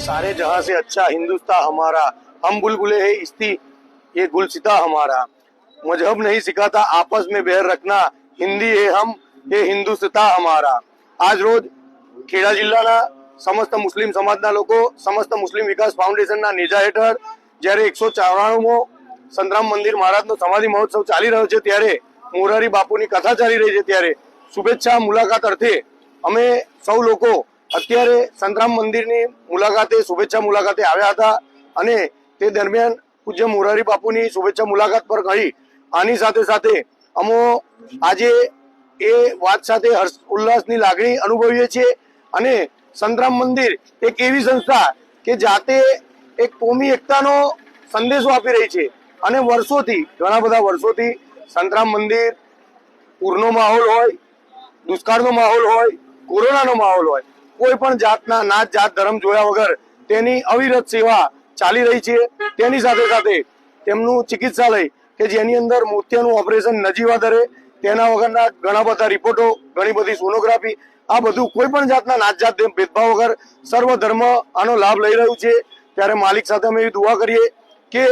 सारे जहां से अच्छा हिंदुस्तान हमारा हम बुलबुले है इस्ती ये गुलसिता हमारा मजहब नहीं सिखाता आपस में बैर रखना हिंदी है हम ये हिंदुस्ता हमारा આજ રોજ ખેડા જિલ્લાના સમસ્ત મુસ્લિમ સમાજના લોકો સમસ્ત મુસ્લિમ વિકાસ ફાઉન્ડેશનના નેજા હેઠળ જ્યારે એકસો ચોરાણુંમો સંતરામ મંદિર મહારાજનો સમાધિ મહોત્સવ ચાલી રહ્યો છે ત્યારે મોરારી બાપુની કથા ચાલી રહી છે ત્યારે. શુભેચ્છા મુલાકાત અર્થે અમે સૌ લોકો અત્યારે સંતરામ મંદિરની મુલાકાતે શુભેચ્છા મુલાકાતે આવ્યા હતા અને તે દરમિયાન પૂજ્ય મોરારી બાપુની શુભેચ્છા મુલાકાત પર કહી આની સાથે સાથે અમો આજે એ વાત સાથે હર્ષ ઉલ્લાસની લાગણી અનુભવીએ છીએ અને સંતરામ મંદિર એક એવી સંસ્થા કે જાતે એક કોમી એકતાનો સંદેશો આપી રહી છે. અને વર્ષોથી, ઘણા બધા વર્ષોથી સંતરામ મંદિર, પૂરનો માહોલ હોય, દુષ્કાળનો માહોલ હોય, કોરોનાનો માહોલ હોય, કોઈ પણ જાતના નાત જાત ધર્મ જોયા વગર તેની અવિરત સેવા ચાલી રહી છે. તેની સાથે સાથે તેમનું ચિકિત્સાલય, કે જેની અંદર મોતિયાનું ઓપરેશન નજીવા દરે તેના વગરના ઘણા બધા રિપોર્ટો, ઘણી બધી સોનોગ્રાફી, આ બધું કોઈ પણ જાતના નાત જાત ભેદભાવ વગર સર્વ ધર્મ આનો લાભ લઈ રહ્યું છે. ત્યારે માલિક સાથે અમે એવી દુઆ કરીએ કે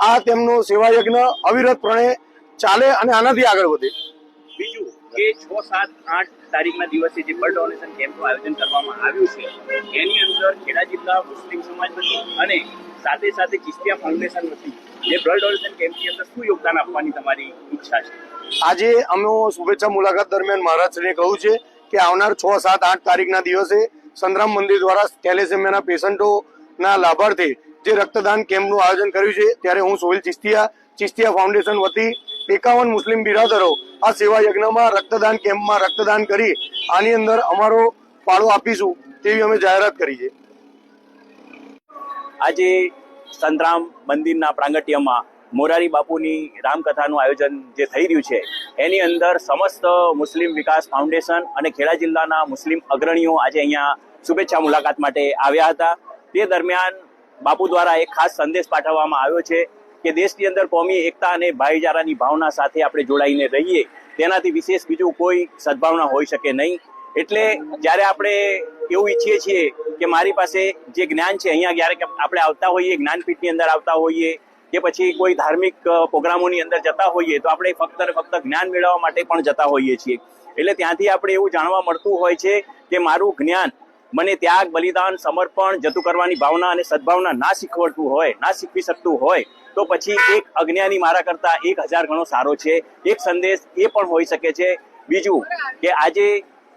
આ તેમનો સેવા યજ્ઞ અવિરતપણે ચાલે અને આનાથી આગળ વધે. બીજું કે છ સાત આઠ તારીખના દિવસે જે બ્લડ ડોનેશન કેમ્પનું આયોજન કરવામાં આવ્યું છે એની અંદર ખેડા જિલ્લા મુસ્લિમ સમાજ વતી અને સાથે સાથે ચિસ્તિયા ફાઉન્ડેશન વતી જે બ્લડ ડોનેશન કેમ્પની અંદર શું યોગદાન આપવાની તમારી ઈચ્છા છે? આજે અમે શુભેચ્છા મુલાકાત દરમિયાન મહારાજશ્રીએ કહ્યું છે કે આવનાર છ સાત આઠ તારીખના દિવસે સંતરામ મંદિર દ્વારા થેલેસેમિયાના પેશન્ટોના લાભાર્થે જે રક્તદાન કેમ્પનું આયોજન કર્યું છે, ત્યારે હું સોહિલ ચિસ્તિયા ચિસ્તિયા ફાઉન્ડેશન વતી એકાવન મુસ્લિમ બિરાદરો આ સેવા યજ્ઞમાં રક્તદાન કેમ્પમાં રક્તદાન કરી આની અંદર અમારો ફાળો આપીશું તેવી અમે જાહેરાત કરી છે. આજે સંતરામ મંદિરના પ્રાંગટ્યમાં મોરારી બાપુની રામકથાનું આયોજન જે થઈ રહ્યું છે, એની અંદર સમસ્ત મુસ્લિમ વિકાસ ફાઉન્ડેશન અને ખેડા જિલ્લાના મુસ્લિમ અગ્રણીઓ આજે અહીંયા શુભેચ્છા મુલાકાત માટે આવ્યા હતા. તે દરમિયાન બાપુ દ્વારા એક ખાસ સંદેશ પાઠવવામાં આવ્યો છે કે દેશની અંદર કોમી, એકતા અને ભાઈચારાની ભાવના સાથે આપણે જોડાઈને રહીએ, તેનાથી વિશેષ બીજું કોઈ સદભાવના હોઈ શકે નહીં. એટલે જ્યારે આપણે એવું ઈચ્છીએ છીએ કે મારી પાસે જે જ્ઞાન છે, અહીંયા જ્યારે આપણે આવતા હોઈએ, જ્ઞાનપીઠની અંદર આવતા હોઈએ કે પછી કોઈ ધાર્મિક પ્રોગ્રામોની અંદર જતા હોઈએ, તો આપણે ફક્ત ને ફક્ત જ્ઞાન મેળવવા માટે પણ જતા હોઈએ છીએ. એટલે ત્યાંથી આપણે એવું જાણવા મળતું હોય છે કે મારું જ્ઞાન મને ત્યાગ, બલિદાન, સમર્પણ, જતું કરવાની ભાવના અને સદભાવના ના શીખવડતું હોય, ના શીખવી શકતું હોય, તો પછી એક અજ્ઞાની મારા કરતા એક હજાર ગણો સારો છે. એક સંદેશ એ પણ હોઈ શકે છે. બીજું કે આજે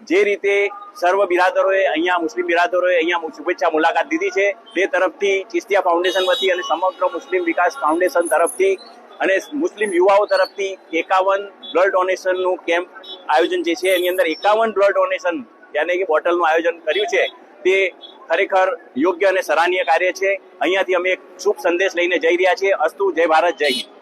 જે રીતે સર્વ બિરાદરોએ અહીંયા મુસ્લિમ બિરાદરોએ અહીંયા શુભેચ્છા મુલાકાત લીધી છે, તે તરફથી ચિસ્તિયા ફાઉન્ડેશન વતી અને સમગ્ર મુસ્લિમ વિકાસ ફાઉન્ડેશન તરફથી અને મુસ્લિમ યુવાઓ તરફથી એકાવન બ્લડ ડોનેશનનું કેમ્પ આયોજન જે છે, એની અંદર એકાવન બ્લડ ડોનેશન યાની કે બોટલનું આયોજન કર્યું છે, તે ખરેખર યોગ્ય અને સરાહનીય કાર્ય છે. અહીંયાથી અમે એક શુભ સંદેશ લઈને જઈ રહ્યા છીએ. અસ્તુ, જય ભારત, જય હિન્દ.